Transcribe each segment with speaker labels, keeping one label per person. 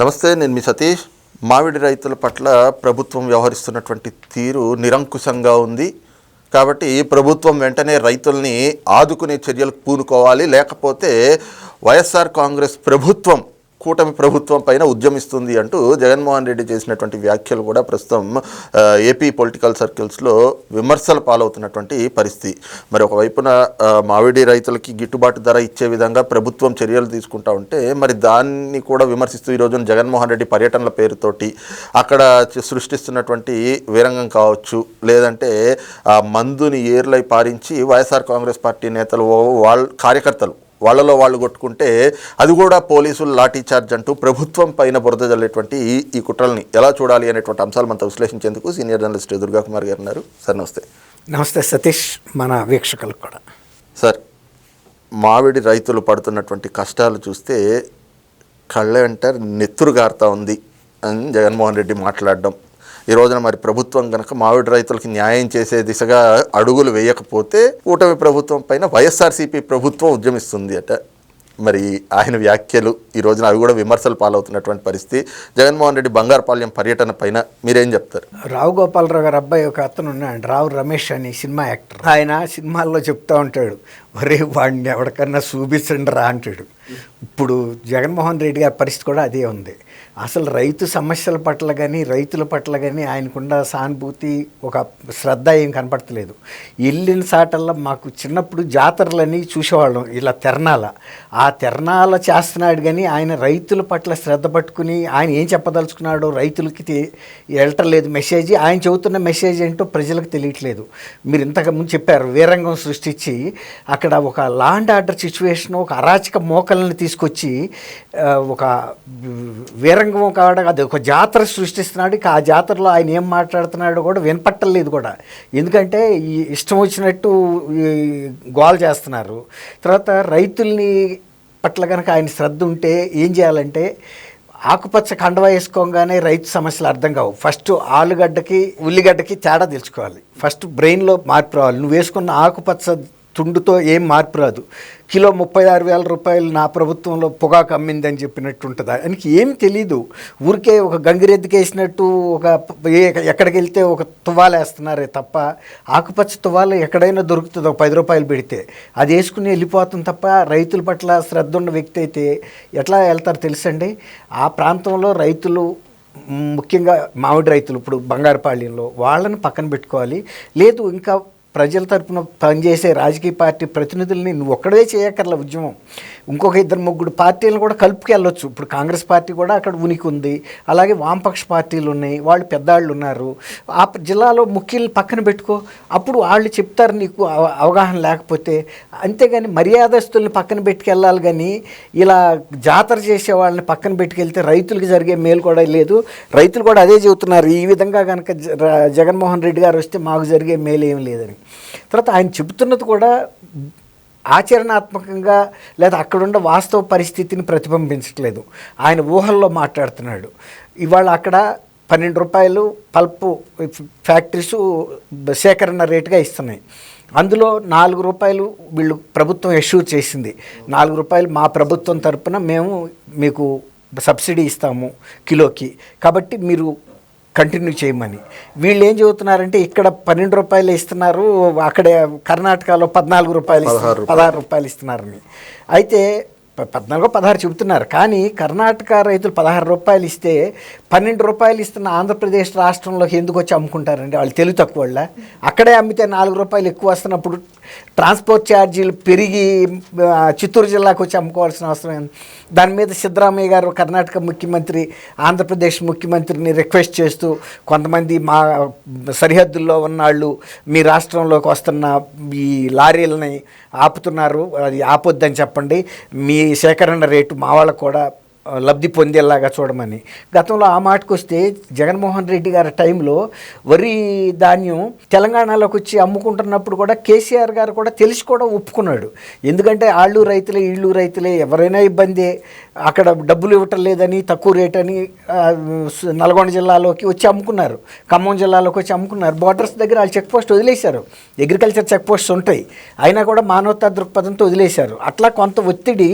Speaker 1: నమస్తే నేను మీ సతీష్. మామిడి రైతుల పట్ల ప్రభుత్వం వ్యవహరిస్తున్నటువంటి తీరు నిరంకుశంగా ఉంది. కాబట్టి ప్రభుత్వం వెంటనే రైతుల్ని ఆదుకునే చర్యలకు పూనుకోవాలి. లేకపోతే వైఎస్ఆర్ కాంగ్రెస్ ప్రభుత్వం కూటమి ప్రభుత్వం పైన ఉద్యమిస్తుంది అంటూ జగన్మోహన్ రెడ్డి చేసినటువంటి వ్యాఖ్యలు కూడా ప్రస్తుతం ఏపీ పొలిటికల్ సర్కిల్స్లో విమర్శల పాలవుతున్నటువంటి పరిస్థితి. మరి ఒకవైపున మావిడి మామిడి రైతులకి గిట్టుబాటు ధర ఇచ్చే విధంగా ప్రభుత్వం చర్యలు తీసుకుంటా ఉంటే మరి దాన్ని కూడా విమర్శిస్తూ ఈ రోజున జగన్మోహన్ రెడ్డి పర్యటనల పేరుతోటి అక్కడ సృష్టిస్తున్నటువంటి వీరంగం కావచ్చు లేదంటే ఆ మందుని ఏర్లై పారించి వైఎస్ఆర్ కాంగ్రెస్ పార్టీ నేతలు వాళ్ళ కార్యకర్తలు వాళ్ళలో వాళ్ళు కొట్టుకుంటే అది కూడా పోలీసులు లాఠీ చార్జ్ అంటూ ప్రభుత్వం పైన బురద జల్లేటువంటి ఈ కుట్రల్ని ఎలా చూడాలి అనేటువంటి అంశాలు మనతో విశ్లేషించేందుకు సీనియర్ జర్నలిస్ట్ దుర్గా కుమార్ గారు ఉన్నారు. సార్ నమస్తే.
Speaker 2: నమస్తే సతీష్ మన వీక్షకులకు కూడా.
Speaker 1: సార్ మామిడి రైతులు పడుతున్నటువంటి కష్టాలు చూస్తే కళ్ళ వెంట నెత్తురు గారుతా ఉంది అని జగన్మోహన్ రెడ్డి మాట్లాడడం. ఈ రోజున మరి ప్రభుత్వం కనుక మామిడి రైతులకు న్యాయం చేసే దిశగా అడుగులు వేయకపోతే కూటమి ప్రభుత్వం పైన వైఎస్ఆర్సీపీ ప్రభుత్వం ఉద్యమిస్తుంది అట. మరి ఆయన వ్యాఖ్యలు ఈ రోజున అవి కూడా విమర్శలు పాలవుతున్నటువంటి పరిస్థితి. జగన్మోహన్ రెడ్డి బంగారుపాలెం పర్యటన పైన మీరేం చెప్తారు?
Speaker 2: రావు గోపాలరావు గారు అబ్బాయి ఒక అతను ఉన్నాడు రావు రమేష్ అని సినిమా యాక్టర్. ఆయన సినిమాల్లో చెప్తా ఉంటాడు ఒరే వాడిని ఎవరికన్నా చూపించండి రా అంటాడు. ఇప్పుడు జగన్మోహన్ రెడ్డి గారి పరిస్థితి కూడా అదే ఉంది. అసలు రైతు సమస్యల పట్ల కానీ రైతుల పట్ల కానీ ఆయనకున్న సానుభూతి ఒక శ్రద్ధ ఏం కనపడతలేదు. వెళ్ళిన సాటల్లో మాకు చిన్నప్పుడు జాతరలని చూసేవాళ్ళం ఇలా తెరణాల ఆ తెరణాల చేస్తున్నాడు కానీ ఆయన రైతుల పట్ల శ్రద్ధ పట్టుకుని ఆయన ఏం చెప్పదలుచుకున్నాడో రైతులకి తె- వెళ్ళటలేదు మెసేజ్ ఆయన చెబుతున్న మెసేజ్ ఏంటో ప్రజలకు తెలియట్లేదు. మీరు ఇంతకు ముందు చెప్పారు వీరంగం సృష్టించి అక్కడ ఒక లాండ్ ఆర్డర్ సిచ్యువేషన్ ఒక అరాచక మోకల్ని తీసుకొచ్చి ఒక వీర వీరంగం కావడం అది ఒక జాతర సృష్టిస్తున్నాడు. ఆ జాతరలో ఆయన ఏం మాట్లాడుతున్నాడో కూడా వినపట్టలేదు కూడా. ఎందుకంటే ఈ ఇష్టం వచ్చినట్టు గోల్ చేస్తున్నారు. తర్వాత రైతుల్ని పట్ల కనుక ఆయన శ్రద్ధ ఉంటే ఏం చేయాలంటే ఆకుపచ్చ కండవ వేసుకోగానే రైతు సమస్యలు అర్థం కావు. ఫస్ట్ ఆలుగడ్డకి ఉల్లిగడ్డకి తేడా తెలుసుకోవాలి. ఫస్ట్ బ్రెయిన్లో మార్పు రావాలి. నువ్వు వేసుకున్న ఆకుపచ్చ తుండుతో ఏం మార్పు రాదు. కిలో ముప్పై ఆరు వేల రూపాయలు నా ప్రభుత్వంలో పొగాకు అమ్మిందని చెప్పినట్టు ఉంటుంది ఆయనకి ఏం తెలీదు. ఊరికే ఒక గంగిరెద్దుకేసినట్టు ఒక ఏ- ఎక్కడికి వెళ్తే ఒక తువ్వాలు వేస్తున్నారే తప్ప ఆకుపచ్చ తువ్వాలు ఎక్కడైనా దొరుకుతుంది ఒక పది రూపాయలు పెడితే. అది వేసుకుని వెళ్ళిపోతుంది తప్ప రైతుల పట్ల శ్రద్ధ ఉన్న వ్యక్తి అయితే ఎట్లా వెళ్తారు తెలుసండి? ఆ ప్రాంతంలో రైతులు ముఖ్యంగా మామిడి రైతులు ఇప్పుడు బంగారుపాళ్యంలో వాళ్ళని పక్కన పెట్టుకోవాలి. లేదు ఇంకా ప్రజల తరపున పనిచేసే రాజకీయ పార్టీ ప్రతినిధుల్ని నువ్వు ఒక్కడే చేయక్కర్ల ఉద్యమం. ఇంకొక ఇద్దరు ముగ్గురు పార్టీలను కూడా కలుపుకెళ్ళొచ్చు ఇప్పుడు కాంగ్రెస్ పార్టీ కూడా అక్కడ ఉనికి ఉంది అలాగే వామపక్ష పార్టీలు ఉన్నాయి. వాళ్ళు పెద్దవాళ్ళు ఉన్నారు. ఆ జిల్లాలో ముఖ్యులు పక్కన పెట్టుకో. అప్పుడు వాళ్ళు చెప్తారు నీకు అవ- అవగాహన లేకపోతే. అంతేగాని మర్యాదస్తుల్ని పక్కన పెట్టుకెళ్ళాలి కానీ ఇలా జాతర చేసే వాళ్ళని పక్కన పెట్టుకెళ్తే రైతులకు జరిగే మేలు కూడా లేదు. రైతులు కూడా అదే చెబుతున్నారు. ఈ విధంగా కనుక జ- జగన్మోహన్ రెడ్డి గారు వస్తే మాకు జరిగే మేలు ఏం లేదని. తర్వాత ఆయన చెబుతున్నది కూడా ఆచరణాత్మకంగా లేదా అక్కడున్న వాస్తవ పరిస్థితిని ప్రతిబింబించట్లేదు. ఆయన ఊహల్లో మాట్లాడుతున్నాడు. ఇవాళ అక్కడ పన్నెండు రూపాయలు పల్పు ఫ్యాక్టరీస్ సేకరణ రేటుగా ఇస్తున్నాయి. అందులో నాలుగు రూపాయలు వీళ్ళు ప్రభుత్వం ఎష్యూర్ చేసింది. నాలుగు రూపాయలు మా ప్రభుత్వం తరపున మేము మీకు సబ్సిడీ ఇస్తాము కిలోకి. కాబట్టి మీరు కంటిన్యూ చేయమని. వీళ్ళు ఏం చెబుతున్నారంటే ఇక్కడ పన్నెండు రూపాయలు ఇస్తున్నారు అక్కడ కర్ణాటకలో పద్నాలుగు రూపాయలు ఇస్తున్నారు, పదహారు రూపాయలు ఇస్తున్నారని. అయితే పద్నాలుగో పదహారు చెబుతున్నారు. కానీ కర్ణాటక రైతులు పదహారు రూపాయలు ఇస్తే పన్నెండు రూపాయలు ఇస్తున్న ఆంధ్రప్రదేశ్ రాష్ట్రంలోకి ఎందుకు వచ్చి అమ్ముకుంటారండి? వాళ్ళు తెలుగు తక్కువ వాళ్ళ. అక్కడే అమ్మితే నాలుగు రూపాయలు ఎక్కువ వస్తున్నప్పుడు ట్రాన్స్పోర్ట్ ఛార్జీలు పెరిగి చిత్తూరు జిల్లాకు వచ్చి అమ్ముకోవాల్సిన అవసరం దాని మీద సిద్ధరామయ్య గారు కర్ణాటక ముఖ్యమంత్రి ఆంధ్రప్రదేశ్ ముఖ్యమంత్రిని రిక్వెస్ట్ చేస్తూ కొంతమంది మా సరిహద్దుల్లో ఉన్నాళ్ళు మీ రాష్ట్రంలోకి వస్తున్న ఈ లారీలని ఆపుతున్నారు అది ఆపొద్దని చెప్పండి. మీ సేకరణ రేటు మా వాళ్ళకు కూడా లబ్ధి పొందేలాగా చూడమని. గతంలో ఆ మాటకు వస్తే జగన్మోహన్ రెడ్డి గారి టైంలో వరి ధాన్యం తెలంగాణలోకి వచ్చి అమ్ముకుంటున్నప్పుడు కూడా కేసీఆర్ గారు కూడా తెలిసి కూడా ఒప్పుకున్నాడు. ఎందుకంటే ఆళ్ళు రైతులే ఇళ్ళు రైతులే ఎవరైనా ఇబ్బందే. అక్కడ డబ్బులు ఇవ్వటం లేదని తక్కువ రేట్ అని నల్గొండ జిల్లాలోకి వచ్చి అమ్ముకున్నారు. ఖమ్మం జిల్లాలోకి వచ్చి అమ్ముకున్నారు. బార్డర్స్ దగ్గర వాళ్ళు చెక్ పోస్ట్ వదిలేశారు. అగ్రికల్చర్ చెక్ పోస్ట్స్ ఉంటాయి. అయినా కూడా మానవతా దృక్పథంతో వదిలేశారు. అట్లా కొంత ఒత్తిడి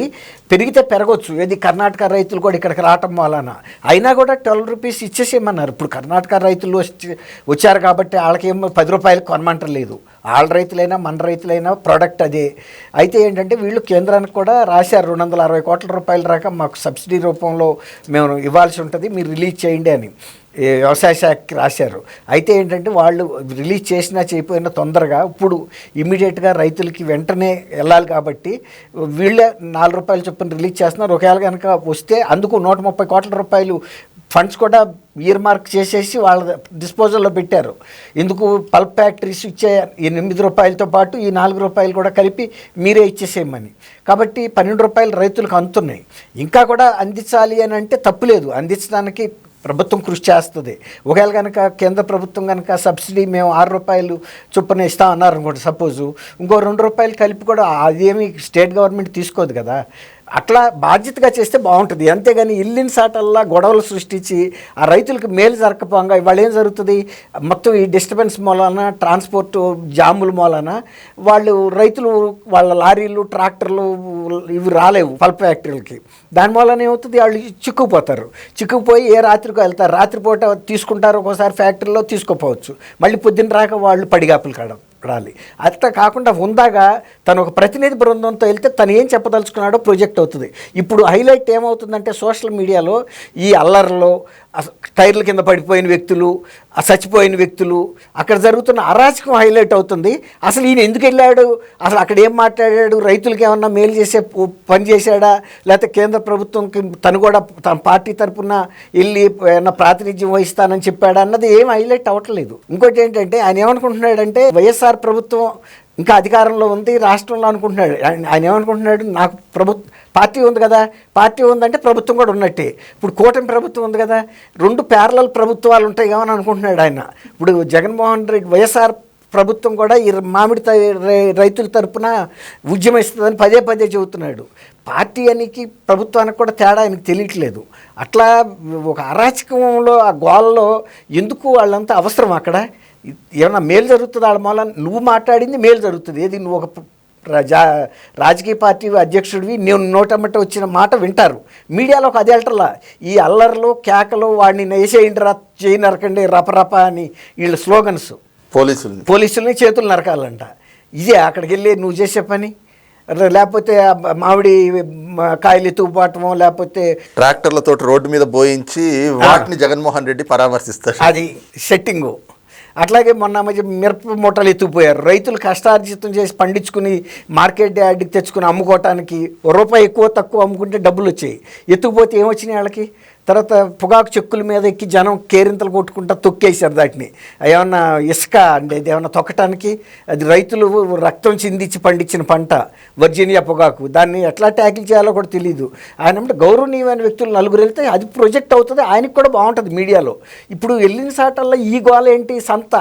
Speaker 2: పెరిగితే పెరగవచ్చు ఏది కర్ణాటక రైతులు కూడా ఇక్కడికి రావటం వలన. అయినా కూడా ట్వెల్వ్ రూపీస్ ఇచ్చేసేయమన్నారు. ఇప్పుడు కర్ణాటక రైతులు వచ్చి వచ్చారు కాబట్టి వాళ్ళకేమో పది రూపాయలు కొనమంటలేదు. వాళ్ళ రైతులైనా మన రైతులైనా ప్రోడక్ట్ అదే. అయితే ఏంటంటే వీళ్ళు కేంద్రానికి కూడా రాశారు రెండు వందల అరవై కోట్ల రూపాయల దాకా మాకు సబ్సిడీ రూపంలో మేము ఇవ్వాల్సి ఉంటుంది మీరు రిలీజ్ చేయండి అని. వ్యవసాయ శాఖకి రాశారు. అయితే ఏంటంటే వాళ్ళు రిలీజ్ చేసినా చేయకపోయినా తొందరగా ఇప్పుడు ఇమీడియట్గా రైతులకి వెంటనే వెళ్ళాలి కాబట్టి వీళ్ళే నాలుగు రూపాయలు చొప్పున రిలీజ్ చేస్తున్నారు. ఒకవేళ కనుక వస్తే అందుకు నూట ముప్పై కోట్ల రూపాయలు ఫండ్స్ కూడా ఇయర్ మార్క్ చేసేసి వాళ్ళ డిస్పోజల్లో పెట్టారు. ఎందుకు పల్ప్ ఫ్యాక్టరీస్ ఇచ్చే ఎనిమిది రూపాయలతో పాటు ఈ నాలుగు రూపాయలు కూడా కలిపి మీరే ఇచ్చేసేయమని. కాబట్టి పన్నెండు రూపాయలు రైతులకు అందుతున్నాయి. ఇంకా కూడా అందించాలి అని అంటే తప్పులేదు అందించడానికి ప్రభుత్వం కృషి చేస్తుంది. ఒకవేళ కనుక కేంద్ర ప్రభుత్వం కనుక సబ్సిడీ మేము ఆరు రూపాయలు చొప్పున ఇస్తా అన్నారు అనుకోండి సపోజు. ఇంకో రెండు రూపాయలు కలిపి కూడా అదేమి స్టేట్ గవర్నమెంట్ తీసుకోదు కదా. అట్లా బాధ్యతగా చేస్తే బాగుంటుంది. అంతేగాని ఇల్లిన సాటల్లా గొడవలు సృష్టించి ఆ రైతులకు మేలు జరగకపోగా ఇవాళ ఏం జరుగుతుంది? మొత్తం ఈ డిస్టర్బెన్స్ మూలాన ట్రాన్స్పోర్ట్ జాముల మూలాన వాళ్ళు రైతులు వాళ్ళ లారీలు ట్రాక్టర్లు ఇవి రాలేవు పల్ప్ ఫ్యాక్టరీలకి దాని మూలన ఏమవుతుంది? వాళ్ళు చిక్కుకుపోతారు. చిక్కుకుపోయి ఏ రాత్రికి వెళ్తారు. రాత్రిపూట తీసుకుంటారు ఒక్కోసారి ఫ్యాక్టరీలో తీసుకోపోవచ్చు. మళ్ళీ పొద్దున్న రాక వాళ్ళు పడిగాపులు కావడం. రాలి. అట్లా కాకుండా ఉందాగా తను ఒక ప్రతినిధి బృందంతో వెళ్తే తను ఏం చెప్పదలుచుకున్నాడో ప్రొజెక్ట్ అవుతుంది. ఇప్పుడు హైలైట్ ఏమవుతుందంటే సోషల్ మీడియాలో ఈ అల్లర్లో టైర్ల కింద పడిపోయిన వ్యక్తులు చచ్చిపోయిన వ్యక్తులు అక్కడ జరుగుతున్న అరాచకం హైలైట్ అవుతుంది. అసలు ఈయన ఎందుకు వెళ్ళాడు? అసలు అక్కడ ఏం మాట్లాడాడు? రైతులకి ఏమన్నా మేలు చేసే పని చేశాడా? లేకపోతే కేంద్ర ప్రభుత్వంకి తను కూడా తన పార్టీ తరపున వెళ్ళి ఏమన్నా ప్రాతినిధ్యం వహిస్తానని చెప్పాడా అన్నది ఏం హైలైట్ అవ్వట్లేదు ఇంకోటి ఏంటంటే ఆయన ఏమనుకుంటున్నాడంటే వైఎస్ఆర్ ప్రభుత్వం ఇంకా అధికారంలో ఉంది రాష్ట్రంలో అనుకుంటున్నాడు. ఆయన ఏమనుకుంటున్నాడు? నాకు ప్రభుత్వ పార్టీ ఉంది కదా పార్టీ ఉందంటే ప్రభుత్వం కూడా ఉన్నట్టే. ఇప్పుడు కూటమి ప్రభుత్వం ఉంది కదా రెండు ప్యారలల్ ప్రభుత్వాలు ఉంటాయి ఏమని అనుకుంటున్నాడు ఆయన. ఇప్పుడు జగన్మోహన్ రెడ్డి వైఎస్ఆర్ ప్రభుత్వం కూడా ఈ మామిడి రైతుల తరపున ఉద్యమిస్తుందని పదే పదే చెబుతున్నాడు. పార్టీ అనికి ప్రభుత్వానికి కూడా తేడా ఆయనకు తెలియట్లేదు. అట్లా ఒక అరాచకంలో ఆ గోలలో ఎందుకు వాళ్ళంతా అవసరం అక్కడ? ఏమన్నా మేలు జరుగుతుంది వాళ్ళ మూల? నువ్వు మాట్లాడింది మేలు జరుగుతుంది. ఏది? నువ్వు ఒక ప్రజా రాజకీయ పార్టీ అధ్యక్షుడివి నేను నోటమ్మట వచ్చిన మాట వింటారు. మీడియాలో ఒక అది వెళ్ళటలా ఈ అల్లర్లు కేకలు వాడిని వేసేయండి రా చేయి నరకండి రపరప అని వీళ్ళ స్లోగన్స్.
Speaker 1: పోలీసుల్ని.
Speaker 2: పోలీసుల్ని చేతులు నరకాలంట. ఇదే అక్కడికి వెళ్ళి నువ్వు చేసే పని? లేకపోతే మామిడి కాయలు ఎత్తుకుపోవటమో లేకపోతే
Speaker 1: ట్రాక్టర్లతో రోడ్డు మీద పోయించి వాటిని జగన్మోహన్ రెడ్డి పరామర్శిస్తారు
Speaker 2: అది సెట్టింగు. అట్లాగే మొన్న మధ్య మిరప మూటలు ఎత్తుకుపోయారు. రైతులు కష్టార్జితం చేసి పండించుకుని మార్కెట్ యార్డ్కి తెచ్చుకుని అమ్ముకోవటానికి రూపాయి ఎక్కువ తక్కువ అమ్ముకుంటే డబ్బులు వచ్చాయి. ఎత్తుకుపోతే ఏమొచ్చినాయి వాళ్ళకి? తర్వాత పొగాకు చెక్కుల మీద ఎక్కి జనం కేరింతలు కొట్టుకుంటా తొక్కేశారు దాటిని. ఏమన్నా ఇసుక అంటే ఇది ఏమన్నా తొక్కటానికి అది రైతులు రక్తం చిందించి పండించిన పంట వర్జీనియా పొగాకు. దాన్ని ఎట్లా ట్యాకిల్ చేయాలో కూడా తెలియదు ఆయన అంటే గౌరవనీయమైన వ్యక్తులు నలుగురు వెళ్తే అది ప్రొజెక్ట్ అవుతుంది ఆయనకి కూడా బాగుంటుంది మీడియాలో. ఇప్పుడు వెళ్ళిన సాటల్లో ఈ గోల ఏంటి సంత?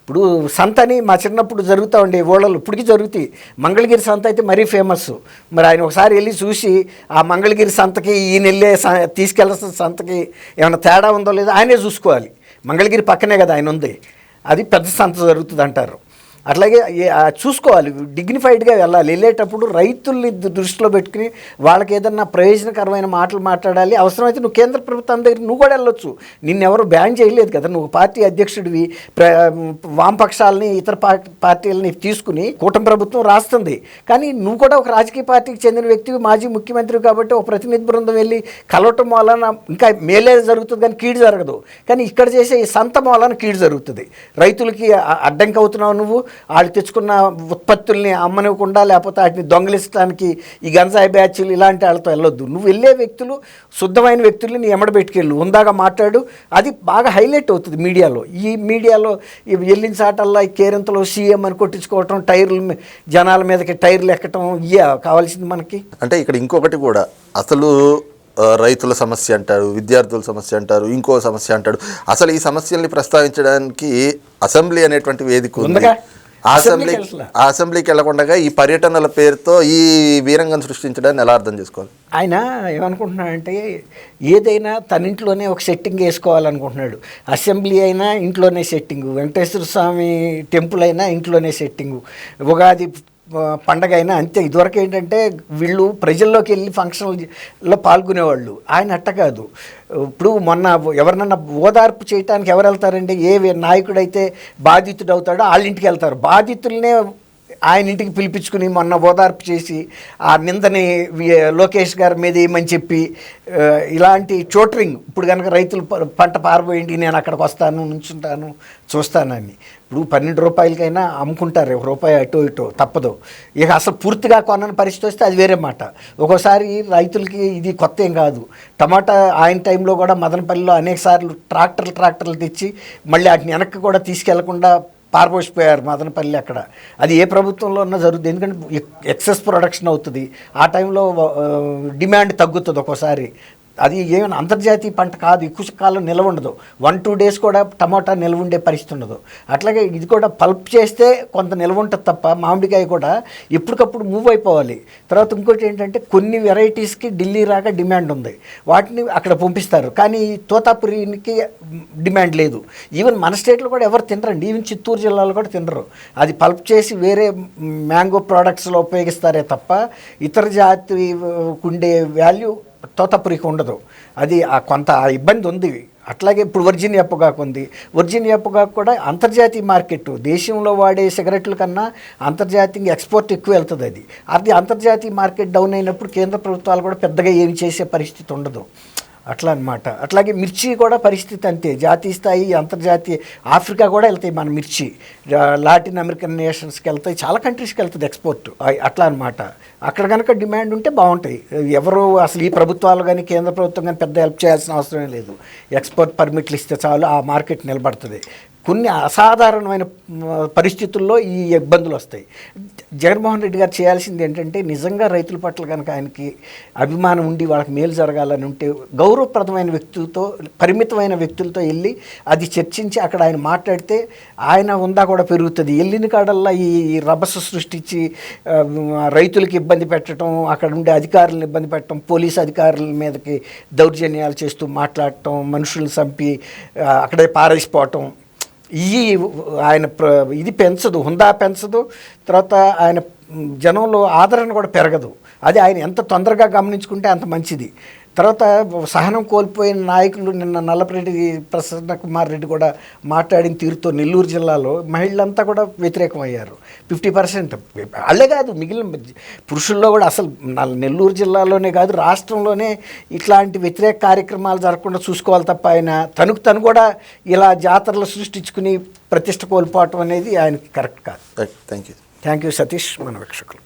Speaker 2: ఇప్పుడు సంత అని మా చిన్నప్పుడు జరుగుతూ ఉండే ఊళ్ళలో ఇప్పటికీ జరుగుతాయి. మంగళగిరి సంత అయితే మరీ ఫేమస్ మరి ఆయన ఒకసారి వెళ్ళి చూసి ఆ మంగళగిరి సంతకి ఈయన వెళ్ళే స- సంతకి ఏమైనా తేడా ఉందో లేదో ఆయనే చూసుకోవాలి. మంగళగిరి పక్కనే కదా ఆయన ఉంది. అది పెద్ద సంత జరుగుతుంది అంటారు. అట్లాగే చూసుకోవాలి డిగ్నిఫైడ్గా వెళ్ళాలి. వెళ్ళేటప్పుడు రైతుల్ని దృష్టిలో పెట్టుకుని వాళ్ళకి ఏదన్నా ప్రయోజనకరమైన మాటలు మాట్లాడాలి. అవసరమైతే నువ్వు కేంద్ర ప్రభుత్వం దగ్గర నువ్వు కూడా వెళ్ళొచ్చు. నిన్నెవరు బ్యాన్ చేయలేదు కదా. నువ్వు పార్టీ అధ్యక్షుడివి ప్ర వామపక్షాలని ఇతర పార్టీ పార్టీలని తీసుకుని కూటమి ప్రభుత్వం రాస్తుంది. కానీ నువ్వు కూడా ఒక రాజకీయ పార్టీకి చెందిన వ్యక్తివి మాజీ ముఖ్యమంత్రి కాబట్టి ఒక ప్రతినిధి బృందం వెళ్ళి కలవటం వలన ఇంకా మేలే జరుగుతుంది కానీ కీడు జరగదు. కానీ ఇక్కడ చేసే ఈ సంత మూలన కీడు జరుగుతుంది. రైతులకి అడ్డంకి అవుతున్నావు నువ్వు. వాళ్ళు తెచ్చుకున్న ఉత్పత్తుల్ని అమ్మనివ్వకుండా లేకపోతే వాటిని దొంగిలించడానికి ఈ గంజాయి బ్యాచ్లు ఇలాంటి వాళ్ళతో వెళ్ళొద్దు. నువ్వు వెళ్ళే వ్యక్తులు శుద్ధమైన వ్యక్తుల్ని నీ ఎమ్మడ పెట్టుకెళ్ళు. ఉందాగా మాట్లాడు. అది బాగా హైలైట్ అవుతుంది మీడియాలో. ఈ మీడియాలో ఈ వెళ్ళిన చాటల్లా ఈ కేరింతలో సీఎం అని కొట్టించుకోవటం టైర్ల జనాల మీదకి టైర్లు ఎక్కటం ఇయ్యా కావాల్సింది మనకి.
Speaker 1: అంటే ఇక్కడ ఇంకొకటి కూడా అసలు రైతుల సమస్య అంటారు విద్యార్థుల సమస్య అంటారు ఇంకో సమస్య అంటాడు. అసలు ఈ సమస్యల్ని ప్రస్తావించడానికి అసెంబ్లీ అనేటువంటి వేదిక ఉంది.
Speaker 2: ఉందిగా.
Speaker 1: అసెంబ్లీ
Speaker 2: అసెంబ్లీకి
Speaker 1: వెళ్ళకుండా ఈ పర్యటనల పేరుతో ఈ వీరంగం సృష్టించడాన్ని ఎలా అర్థం చేసుకోవాలి?
Speaker 2: ఆయన ఏమనుకుంటున్నాడంటే ఏదైనా తన ఇంట్లోనే ఒక సెట్టింగ్ వేసుకోవాలనుకుంటున్నాడు. అసెంబ్లీ అయినా ఇంట్లోనే సెట్టింగు. వెంకటేశ్వర స్వామి టెంపుల్ అయినా ఇంట్లోనే సెట్టింగు. ఉగాది పండగ అయినా అంతే. ఇదివరకు ఏంటంటే వీళ్ళు ప్రజల్లోకి వెళ్ళి ఫంక్షన్లో పాల్గొనేవాళ్ళు. ఆయన అట్ట కాదు. ఇప్పుడు మొన్న ఎవరినన్నా ఓదార్పు చేయడానికి ఎవరు వెళ్తారండి? ఏ నాయకుడైతే బాధితుడు అవుతాడో వాళ్ళ ఇంటికి వెళ్తారు. బాధితులనే ఆయన ఇంటికి పిలిపించుకుని మొన్న ఓదార్పు చేసి ఆ నిందని వి- లోకేష్ గారి మీద ఏమని చెప్పి ఇలాంటి చోటరింగ్ ఇప్పుడు కనుక రైతులు పంట పారబోయండి నేను అక్కడికి వస్తాను నుంచుంటాను చూస్తానని ఇప్పుడు పన్నెండు రూపాయలకైనా అమ్ముకుంటారు ఒక రూపాయి అటో ఇటో తప్పదు. ఇక అసలు పూర్తిగా కొనని పరిస్థితి వస్తే అది వేరే మాట. ఒక్కోసారి రైతులకి ఇది కొత్త ఏం కాదు. టమాటా ఆయన టైంలో కూడా మదనపల్లిలో అనేక సార్లు ట్రాక్టర్లు ట్రాక్టర్లు తెచ్చి మళ్ళీ వాటిని వెనక్కి కూడా తీసుకెళ్ళకుండా పారబోసిపోయారు మదనపల్లి అక్కడ. అది ఏ ప్రభుత్వంలో ఉన్నా జరుగుతుంది ఎందుకంటే ఎక్సెస్ ప్రొడక్షన్ అవుతుంది. ఆ టైంలో డిమాండ్ తగ్గుతుంది ఒక్కోసారి. అది ఏమైనా అంతర్జాతీయ పంట కాదు ఎక్కువ కాలం నిల్వ ఉండదు. వన్ టూ డేస్ కూడా టమాటా నిల్వ ఉండే పరిస్థితి ఉండదు. అట్లాగే ఇది కూడా పల్ప్ చేస్తే కొంత నిల్వ ఉంటుంది తప్ప మామిడికాయ కూడా ఎప్పటికప్పుడు మూవ్ అయిపోవాలి. తర్వాత ఇంకోటి ఏంటంటే కొన్ని వెరైటీస్కి ఢిల్లీ రాక డిమాండ్ ఉంది. వాటిని అక్కడ పంపిస్తారు. కానీ తోతాపురికి డిమాండ్ లేదు. ఈవెన్ మన స్టేట్లో కూడా ఎవరు తినరండి. ఈవెన్ చిత్తూరు జిల్లాలో కూడా తినరు. అది పల్ప్ చేసి వేరే మ్యాంగో ప్రోడక్ట్స్లో ఉపయోగిస్తారే తప్ప ఇతర జాతి ఉండే వాల్యూ తోతపురికి ఉండదు అది ఆ కొంత ఇబ్బంది ఉంది అట్లాగే ఇప్పుడు వర్జీనియా పొగాకు ఉంది. వర్జీనియా పొగాకు కూడా అంతర్జాతీయ మార్కెట్ దేశంలో వాడే సిగరెట్ల కన్నా అంతర్జాతీయంగా ఎక్స్పోర్ట్ ఎక్కువ వెళ్తుంది అది అది అంతర్జాతీయ మార్కెట్ డౌన్ అయినప్పుడు కేంద్ర ప్రభుత్వాలు కూడా పెద్దగా ఏమి చేసే పరిస్థితి ఉండదు. అట్లా అనమాట అట్లాగే మిర్చి కూడా పరిస్థితి అంతే. జాతీయ స్థాయి అంతర్జాతీయ ఆఫ్రికా కూడా వెళ్తాయి మన మిర్చి. లాటిన్ అమెరికన్ నేషన్స్కి వెళ్తాయి చాలా కంట్రీస్కి వెళ్తుంది ఎక్స్పోర్ట్. అట్లా అనమాట అక్కడ కనుక డిమాండ్ ఉంటే బాగుంటాయి. ఎవరు అసలు ఈ ప్రభుత్వాలు కానీ కేంద్ర ప్రభుత్వం కానీ పెద్ద హెల్ప్ చేయాల్సిన అవసరం లేదు. ఎక్స్పోర్ట్ పర్మిట్లు ఇస్తే చాలు ఆ మార్కెట్ నిలబడుతుంది. కొన్ని అసాధారణమైన పరిస్థితుల్లో ఈ ఇబ్బందులు వస్తాయి. జగన్మోహన్ రెడ్డి గారు చేయాల్సింది ఏంటంటే నిజంగా రైతుల పట్ల కనుక ఆయనకి అభిమానం ఉండి వాళ్ళకి మేలు జరగాలని ఉంటే గౌరవప్రదమైన వ్యక్తులతో పరిమితమైన వ్యక్తులతో వెళ్ళి అది చర్చించి అక్కడ ఆయన మాట్లాడితే ఆయన ఉందా కూడా పెరుగుతుంది. వెళ్ళిన కాడల్లా ఈ రభస సృష్టించి రైతులకి ఇబ్బంది పెట్టడం అక్కడ ఉండే అధికారులను ఇబ్బంది పెట్టడం పోలీస్ అధికారుల మీదకి దౌర్జన్యాలు చేస్తూ మాట్లాడటం మనుషులను చంపి అక్కడే పారేసిపోవటం. ఈ ఆయన ప్ర- ఇది పెంచదు హుందా పెంచదు. తర్వాత ఆయన జనంలో ఆదరణ కూడా పెరగదు. అది ఆయన ఎంత తొందరగా గమనించుకుంటే అంత మంచిది. తర్వాత సహనం కోల్పోయిన నాయకులు నిన్న నల్లపరెడ్డి ప్రసన్న కుమార్ రెడ్డి కూడా మాట్లాడిన తీరుతో నెల్లూరు జిల్లాలో మహిళలంతా కూడా వ్యతిరేకం అయ్యారు ఫిఫ్టీ పర్సెంట్. వాళ్ళే కాదు మిగిలిన పురుషుల్లో కూడా అసలు నల్- నెల్లూరు జిల్లాలోనే కాదు రాష్ట్రంలోనే ఇట్లాంటి వ్యతిరేక కార్యక్రమాలు జరగకుండా చూసుకోవాలి తప్ప ఆయన తనకు తను కూడా ఇలా జాతరలు సృష్టించుకుని ప్రతిష్ట కోల్పోవటం అనేది ఆయనకి కరెక్ట్ కాదు.
Speaker 1: Thank you
Speaker 2: thank you Satish మన వీక్షకులు